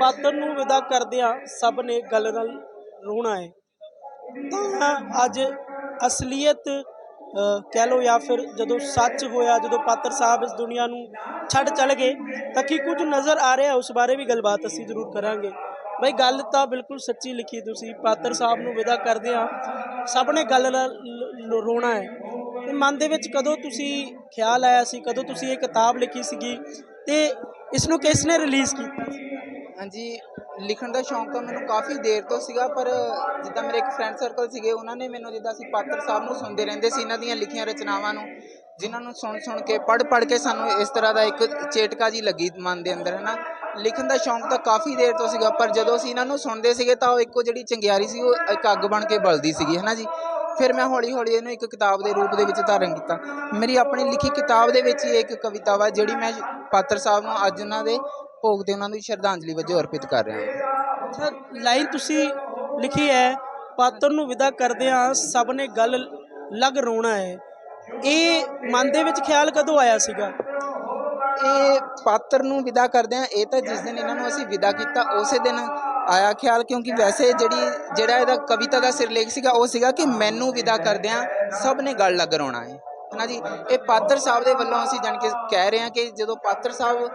ਪਾਤਰ ਨੂੰ ਵਿਦਾ ਕਰਦਿਆਂ ਸਭ ਨੇ ਗੱਲ ਨਾਲ ਰੋਣਾ ਹੈ। ਤਾਂ ਅੱਜ ਅਸਲੀਅਤ ਕਹਿ ਲੋ ਜਾਂ ਫਿਰ ਜਦੋਂ ਸੱਚ ਹੋਇਆ, ਜਦੋਂ ਪਾਤਰ ਸਾਹਿਬ ਇਸ ਦੁਨੀਆ ਨੂੰ ਛੱਡ ਚਲੇ ਗਏ, ਤਾਂ ਕੀ ਕੁਝ ਨਜ਼ਰ ਆ ਰਿਹਾ ਉਸ ਬਾਰੇ ਵੀ ਗੱਲਬਾਤ ਅਸੀਂ ਜ਼ਰੂਰ ਕਰਾਂਗੇ। ਬਈ ਗੱਲ ਤਾਂ ਬਿਲਕੁਲ ਸੱਚੀ ਲਿਖੀ ਤੁਸੀਂ, ਪਾਤਰ ਸਾਹਿਬ ਨੂੰ ਵਿਦਾ ਕਰਦੇ ਆ ਸਭ ਨੇ ਗੱਲ ਨਾਲ ਰੋਣਾ ਹੈ। ਤੇ ਮਨ ਦੇ ਵਿੱਚ ਕਦੋਂ ਤੁਸੀਂ ਖਿਆਲ ਆਇਆ ਸੀ, ਕਦੋਂ ਤੁਸੀਂ ਇਹ ਕਿਤਾਬ ਲਿਖੀ ਸੀਗੀ, ਤੇ ਇਸ ਨੂੰ ਕਿਸ ਨੇ ਰਿਲੀਜ਼ ਕੀਤਾ ਹਾਂਜੀ, ਲਿਖਣ ਦਾ ਸ਼ੌਂਕ ਤਾਂ ਮੈਨੂੰ ਕਾਫੀ ਦੇਰ ਤੋਂ ਸੀਗਾ, ਪਰ ਜਿੱਦਾਂ ਮੇਰੇ ਇੱਕ ਫਰੈਂਡ ਸਰਕਲ ਸੀਗੇ, ਉਹਨਾਂ ਨੇ ਮੈਨੂੰ ਜਿੱਦਾਂ ਅਸੀਂ ਪਾਤਰ ਸਾਹਿਬ ਨੂੰ ਸੁਣਦੇ ਰਹਿੰਦੇ ਸੀ, ਇਹਨਾਂ ਦੀਆਂ ਲਿਖੀਆਂ ਰਚਨਾਵਾਂ ਨੂੰ, ਜਿਨ੍ਹਾਂ ਨੂੰ ਸੁਣ ਸੁਣ ਕੇ, ਪੜ੍ਹ ਪੜ੍ਹ ਕੇ ਸਾਨੂੰ ਇਸ ਤਰ੍ਹਾਂ ਦਾ ਇੱਕ ਚੇਟਕਾ ਜੀ ਲੱਗੀ ਮਨ ਦੇ ਅੰਦਰ ਹੈ ਨਾ ਲਿਖਣ ਦਾ ਸ਼ੌਂਕ ਤਾਂ ਕਾਫੀ ਦੇਰ ਤੋਂ ਸੀਗਾ, ਪਰ ਜਦੋਂ ਅਸੀਂ ਇਹਨਾਂ ਨੂੰ ਸੁਣਦੇ ਸੀਗੇ, ਤਾਂ ਉਹ ਇੱਕੋ ਜਿਹੜੀ ਚੰਗਿਆਰੀ ਸੀ, ਉਹ ਇੱਕ ਅੱਗ ਬਣ ਕੇ ਬਲਦੀ ਸੀਗੀ ਹੈ ਨਾ ਜੀ। ਫਿਰ ਮੈਂ ਹੌਲੀ ਹੌਲੀ ਇਹਨੂੰ ਇੱਕ ਕਿਤਾਬ ਦੇ ਰੂਪ ਦੇ ਵਿੱਚ ਧਾਰਨ ਕੀਤਾ। ਮੇਰੀ ਆਪਣੀ ਲਿਖੀ ਕਿਤਾਬ ਦੇ ਵਿੱਚ ਹੀ ਇੱਕ ਕਵਿਤਾ ਵਾ, ਜਿਹੜੀ ਮੈਂ ਪਾਤਰ ਸਾਹਿਬ ਨੂੰ ਅੱਜ ਉਹਨਾਂ ਦੇ ਭੋਗ ਤੇ ਉਹਨਾਂ ਦੀ ਸ਼ਰਧਾਂਜਲੀ ਵਜੋਂ ਅਰਪਿਤ ਕਰ ਰਿਹਾ ਹਾਂ। ਅੱਛਾ ਲਾਈਨ ਤੁਸੀਂ ਲਿਖੀ ਹੈ ਪਾਤਰ ਨੂੰ ਵਿਦਾ ਕਰਦਿਆਂ ਸਭ ਨੇ ਗੱਲ ਲੱਗ ਰੋਣਾ ਹੈ। ਇਹ ਮਨ ਦੇ ਵਿੱਚ ਖਿਆਲ ਕਦੋਂ ਆਇਆ ਸੀਗਾ? ਇਹ ਪਾਤਰ ਨੂੰ ਵਿਦਾ ਕਰਦੇ ਆ ਇਹ ਤਾਂ ਜਿਸ ਦਿਨ ਇਹਨਾਂ ਨੂੰ ਅਸੀਂ ਵਿਦਾ ਕੀਤਾ ਉਸੇ ਦਿਨ ਆਇਆ ਖਿਆਲ ਕਿਉਂਕਿ ਵੈਸੇ ਜਿਹੜੀ ਜਿਹੜਾ ਇਹਦਾ ਕਵਿਤਾ ਦਾ ਸਿਰਲੇਖ ਸੀਗਾ ਉਹ ਸੀਗਾ ਕਿ ਮੈਨੂੰ ਵਿਦਾ ਕਰਦਿਆਂ ਸਭ ਨੇ ਗੱਲ ਲੱਗ ਰੋਣਾ ਹੈ। ਹਨਾ ਜੀ? ਇਹ ਪਾਤਰ ਸਾਹਿਬ ਦੇ ਵੱਲੋਂ ਅਸੀਂ ਜਾਣ ਕੇ ਕਹਿ ਰਹੇ ਹਾਂ ਕਿ ਜਦੋਂ ਪਾਤਰ ਸਾਹਿਬ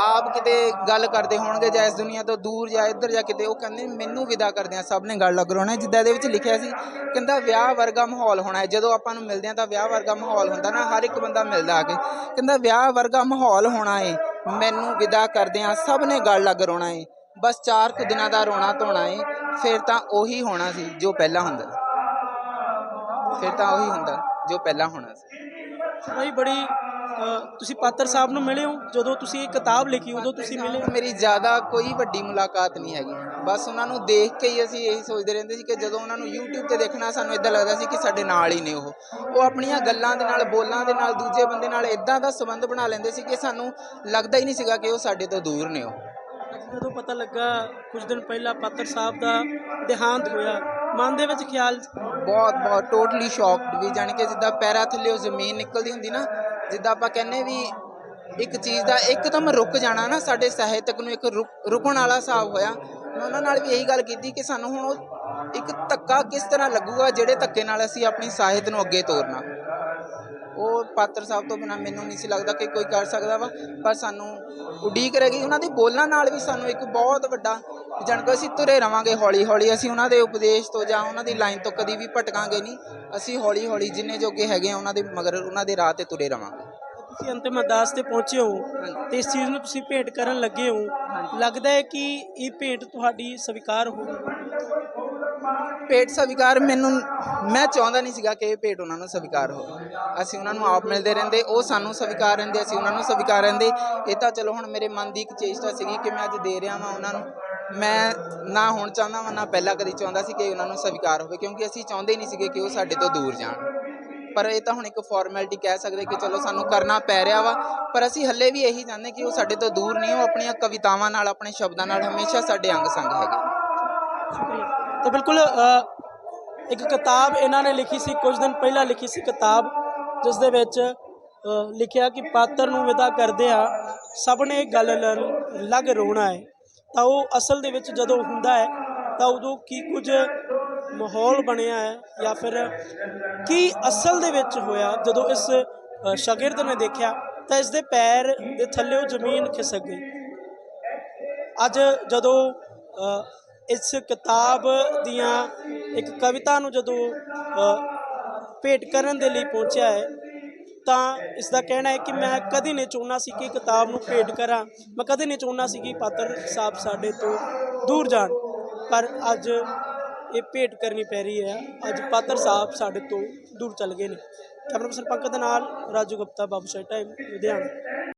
ਆਪ ਕਿਤੇ ਗੱਲ ਕਰਦੇ ਹੋਣਗੇ ਜਾਂ ਇਸ ਦੁਨੀਆ ਤੋਂ ਦੂਰ ਜਾਂ ਇੱਧਰ ਜਾਂ ਕਿਤੇ, ਉਹ ਕਹਿੰਦੇ, ਮੈਨੂੰ ਵਿਦਾ ਕਰਦੇ ਆ, ਸਭ ਨੇ ਗੱਲ ਲੱਗ ਰੋਣਾ ਜਿੱਦਾਂ ਇਹਦੇ ਵਿੱਚ ਲਿਖਿਆ ਸੀ, ਕਹਿੰਦਾ, ਵਿਆਹ ਵਰਗਾ ਮਾਹੌਲ ਹੋਣਾ ਹੈ। ਜਦੋਂ ਆਪਾਂ ਨੂੰ ਮਿਲਦੇ ਆ ਤਾਂ ਵਿਆਹ ਵਰਗਾ ਮਾਹੌਲ ਹੁੰਦਾ ਨਾ, ਹਰ ਇੱਕ ਬੰਦਾ ਮਿਲਦਾ ਆ ਕੇ, ਕਹਿੰਦਾ, ਵਿਆਹ ਵਰਗਾ ਮਾਹੌਲ ਹੋਣਾ ਏ, ਮੈਨੂੰ ਵਿਦਾ ਕਰਦੇ ਆ, ਸਭ ਨੇ ਗੱਲ ਲੱਗ ਰੋਣਾ ਏ, ਬਸ ਚਾਰ ਕੁ ਦਿਨਾਂ ਦਾ ਰੋਣਾ ਧੋਣਾ ਏ। ਫਿਰ ਤਾਂ ਉਹੀ ਹੋਣਾ ਸੀ ਜੋ ਪਹਿਲਾਂ ਹੁੰਦਾ ਸੀ। ਫਿਰ ਤਾਂ ਉਹੀ ਹੁੰਦਾ ਜੋ ਪਹਿਲਾਂ ਹੋਣਾ ਸੀ। ਬਈ ਬੜੀ ਤੁਸੀਂ ਪਾਤਰ ਸਾਹਿਬ ਨੂੰ ਮਿਲੇ ਹੋ? ਜਦੋਂ ਤੁਸੀਂ ਇਹ ਕਿਤਾਬ ਲਿਖੀ ਉਦੋਂ ਤੁਸੀਂ ਮਿਲੇ? ਮੇਰੀ ਜ਼ਿਆਦਾ ਕੋਈ ਵੱਡੀ ਮੁਲਾਕਾਤ ਨਹੀਂ ਹੈਗੀ। ਬਸ ਉਹਨਾਂ ਨੂੰ ਦੇਖ ਕੇ ਹੀ ਅਸੀਂ ਇਹੀ ਸੋਚਦੇ ਰਹਿੰਦੇ ਸੀ ਕਿ ਜਦੋਂ ਉਹਨਾਂ ਨੂੰ YouTube ਤੇ ਦੇਖਣਾ ਸਾਨੂੰ ਇਦਾਂ ਲੱਗਦਾ ਸੀ ਕਿ ਸਾਡੇ ਨਾਲ ਹੀ ਨੇ ਉਹ। ਉਹ ਆਪਣੀਆਂ ਗੱਲਾਂ ਦੇ ਨਾਲ ਬੋਲਾਂ ਦੇ ਨਾਲ ਦੂਜੇ ਬੰਦੇ ਨਾਲ ਇਦਾਂ ਦਾ ਸੰਬੰਧ ਬਣਾ ਲੈਂਦੇ ਸੀ ਕਿ ਸਾਨੂੰ ਲੱਗਦਾ ਹੀ ਨਹੀਂ ਸੀਗਾ ਕਿ ਉਹ ਸਾਡੇ ਤੋਂ ਦੂਰ ਨੇ ਉਹ। ਜਦੋਂ ਪਤਾ ਲੱਗਾ ਕੁਝ ਦਿਨ ਪਹਿਲਾਂ ਪਾਤਰ ਸਾਹਿਬ ਦਾ ਦੇਹਾਂਤ ਹੋਇਆ ਮਨ ਦੇ ਵਿੱਚ ਖਿਆਲ ਬਹੁਤ ਬਹੁਤ ਟੋਟਲੀ ਸ਼ੌਕਡ ਵੀ, ਜਾਣੀ ਕਿ ਜਿੱਦਾਂ ਪੈਰਾਂ ਥੱਲੇ ਉਹ ਜ਼ਮੀਨ ਨਿਕਲਦੀ ਹੁੰਦੀ ਨਾ, ਜਿੱਦਾਂ ਆਪਾਂ ਕਹਿੰਨੇ ਵੀ ਇੱਕ ਚੀਜ਼ ਦਾ ਇੱਕਦਮ ਰੁਕ ਜਾਣਾ ਨਾ, ਸਾਡੇ ਸਾਹਿਤਕ ਨੂੰ ਇੱਕ ਰੁਕ- ਰੁਕਣ ਵਾਲਾ ਹਿਸਾਬ ਹੋਇਆ। ਮੈਂ ਉਹਨਾਂ ਨਾਲ ਵੀ ਇਹੀ ਗੱਲ ਕੀਤੀ ਕਿ ਸਾਨੂੰ ਹੁਣ ਉਹ ਇੱਕ ਧੱਕਾ ਕਿਸ ਤਰ੍ਹਾਂ ਲੱਗੂਗਾ, ਜਿਹੜੇ ਧੱਕੇ ਨਾਲ ਅਸੀਂ ਆਪਣੀ ਸਾਹਿਤ ਨੂੰ ਅੱਗੇ ਤੋਰਨਾ। ਉਹ ਪਾਤਰ ਸਾਹਿਬ ਤੋਂ ਬਿਨਾ ਮੈਨੂੰ ਨਹੀਂ ਸੀ ਲੱਗਦਾ ਕਿ ਕੋਈ ਕਰ ਸਕਦਾ ਵਾ ਪਰ ਸਾਨੂੰ ਉਡੀਕ ਰਹਿ ਗਈ। ਉਹਨਾਂ ਦੀ ਬੋਲਣ ਨਾਲ ਵੀ ਸਾਨੂੰ ਇੱਕ ਬਹੁਤ ਵੱਡਾ ਜਾਣ ਕੇ ਅਸੀਂ ਤੁਰੇ ਰਵਾਂਗੇ ਹੌਲੀ ਹੌਲੀ ਅਸੀਂ ਉਹਨਾਂ ਦੇ ਉਪਦੇਸ਼ ਤੋਂ ਜਾਂ ਉਹਨਾਂ ਦੀ ਲਾਈਨ ਤੋਂ ਕਦੀ ਵੀ ਭਟਕਾਂਗੇ ਨਹੀਂ। ਅਸੀਂ ਹੌਲੀ ਹੌਲੀ ਜਿੰਨੇ ਜੋਗੇ ਹੈਗੇ ਆ ਉਹਨਾਂ ਦੇ ਮਗਰ ਉਹਨਾਂ ਦੇ ਰਾਹ ਤੇ ਤੁਰੇ ਰਵਾਂਗੇ। ਤੁਸੀਂ ਅੰਤਿਮ ਅਰਦਾਸ ਤੇ ਪਹੁੰਚੇ ਹੋ ਤੇ ਇਸ ਚੀਜ਼ ਨੂੰ ਤੁਸੀਂ ਭੇਟ ਕਰਨ ਲੱਗੇ ਹੋ। ਲੱਗਦਾ ਹੈ ਕਿ ਇਹ ਭੇਟ ਤੁਹਾਡੀ ਸਵੀਕਾਰ ਹੋਊਗੀ ਭੇਟ ਸਵੀਕਾਰ ਮੈਨੂੰ, ਮੈਂ ਚਾਹੁੰਦਾ ਨਹੀਂ ਸੀਗਾ ਕਿ ਇਹ ਭੇਟ ਉਹਨਾਂ ਨੂੰ ਸਵੀਕਾਰ ਹੋਵੇ। ਅਸੀਂ ਉਹਨਾਂ ਨੂੰ ਆਪ ਮਿਲਦੇ ਰਹਿੰਦੇ, ਉਹ ਸਾਨੂੰ ਸਵੀਕਾਰ ਰਹਿੰਦੇ, ਅਸੀਂ ਉਹਨਾਂ ਨੂੰ ਸਵੀਕਾਰ ਰਹਿੰਦੇ। ਇਹ ਤਾਂ ਚਲੋ ਹੁਣ ਮੇਰੇ ਮਨ ਦੀ ਇੱਕ ਚੇਸ਼ਟਾ ਸੀਗੀ ਕਿ ਮੈਂ ਅੱਜ ਦੇ ਰਿਹਾ ਵਾਂ ਉਹਨਾਂ ਨੂੰ। ਮੈਂ ਨਾ ਹੁਣ ਚਾਹੁੰਦਾ ਵਾਂ, ਨਾ ਪਹਿਲਾਂ ਕਦੀ ਚਾਹੁੰਦਾ ਸੀ ਕਿ ਉਹਨਾਂ ਨੂੰ ਸਵੀਕਾਰ ਹੋਵੇ, ਕਿਉਂਕਿ ਅਸੀਂ ਚਾਹੁੰਦੇ ਨਹੀਂ ਸੀਗੇ ਕਿ ਉਹ ਸਾਡੇ ਤੋਂ ਦੂਰ ਜਾਣ। ਪਰ ਇਹ ਤਾਂ ਹੁਣ ਇੱਕ ਫਾਰਮੈਲਿਟੀ ਕਹਿ ਸਕਦੇ ਕਿ ਚਲੋ ਸਾਨੂੰ ਕਰਨਾ ਪੈ ਰਿਹਾ ਵਾ। ਪਰ ਅਸੀਂ ਹੱਲੇ ਵੀ ਇਹੀ ਚਾਹੁੰਦੇ ਕਿ ਉਹ ਸਾਡੇ ਤੋਂ ਦੂਰ ਨਹੀਂ, ਉਹ ਆਪਣੀਆਂ ਕਵਿਤਾਵਾਂ ਨਾਲ, ਆਪਣੇ ਸ਼ਬਦਾਂ ਨਾਲ ਹਮੇਸ਼ਾ ਸਾਡੇ ਅੰਗ ਸੰਗ ਹੈਗੇ। ਸ਼ੁਕਰੀਆ। ਤਾਂ ਬਿਲਕੁਲ ਇੱਕ ਕਿਤਾਬ ਇਹਨਾਂ ਨੇ ਲਿਖੀ ਸੀ ਕੁਝ ਦਿਨ ਪਹਿਲਾਂ ਲਿਖੀ ਸੀ ਕਿਤਾਬ ਜਿਸ ਦੇ ਵਿੱਚ ਲਿਖਿਆ ਕਿ ਪਾਤਰ ਨੂੰ ਵਿਦਾ ਕਰਦੇ ਆ ਸਭ ਨੇ ਗੱਲ ਲ- ਲੱਗ ਰੋਣਾ ਹੈ। ਤਾਂ ਉਹ ਅਸਲ ਦੇ ਵਿੱਚ ਜਦੋਂ ਹੁੰਦਾ ਹੈ ਤਾਂ ਉਦੋਂ ਕੀ ਕੁਝ ਮਾਹੌਲ ਬਣਿਆ ਹੈ ਜਾਂ ਫਿਰ ਕੀ ਅਸਲ ਦੇ ਵਿੱਚ ਹੋਇਆ ਜਦੋਂ ਇਸ ਅ, ਸ਼ਾਗਿਰਦ ਨੇ ਦੇਖਿਆ ਤਾਂ ਇਸ ਦੇ ਪੈਰ ਦੇ ਥੱਲੇ ਉਹ ਜ਼ਮੀਨ ਖਿਸਕ ਗਈ। ਅੱਜ ਜਦੋਂ ਇਸ ਕਿਤਾਬ ਦੀਆਂ ਇੱਕ ਕਵਿਤਾ ਨੂੰ ਜਦੋਂ ਭੇਟ ਕਰਨ ਦੇ ਲਈ ਪਹੁੰਚਿਆ ਹੈ, ਤਾਂ ਇਸ ਦਾ ਕਹਿਣਾ ਹੈ ਕਿ ਮੈਂ ਕਦੇ ਨਹੀਂ ਚਾਹੁੰਦਾ ਸੀ ਕਿ ਕਿਤਾਬ ਨੂੰ ਭੇਟ ਕਰਾਂ। ਮੈਂ ਕਦੇ ਨਹੀਂ ਚਾਹੁੰਦਾ ਸੀ ਕਿ ਪਾਤਰ ਸਾਹਿਬ ਸਾਡੇ ਤੋਂ ਦੂਰ ਜਾਣ। ਪਰ ਅੱਜ ਇਹ ਭੇਟ ਕਰਨੀ ਪੈ ਰਹੀ ਹੈ। ਅੱਜ ਪਾਤਰ ਸਾਹਿਬ ਸਾਡੇ ਤੋਂ ਦੂਰ ਚਲ ਗਏ ਨੇ। ਕੈਮਰਾ ਪਰਸਨ ਪੰਕਜ ਦੇ ਨਾਲ ਰਾਜੂ ਗੁਪਤਾ, ਬਾਬੂ ਸ਼ਾਹ ਟਾਈਮ ਲੁਧਿਆਣਾ।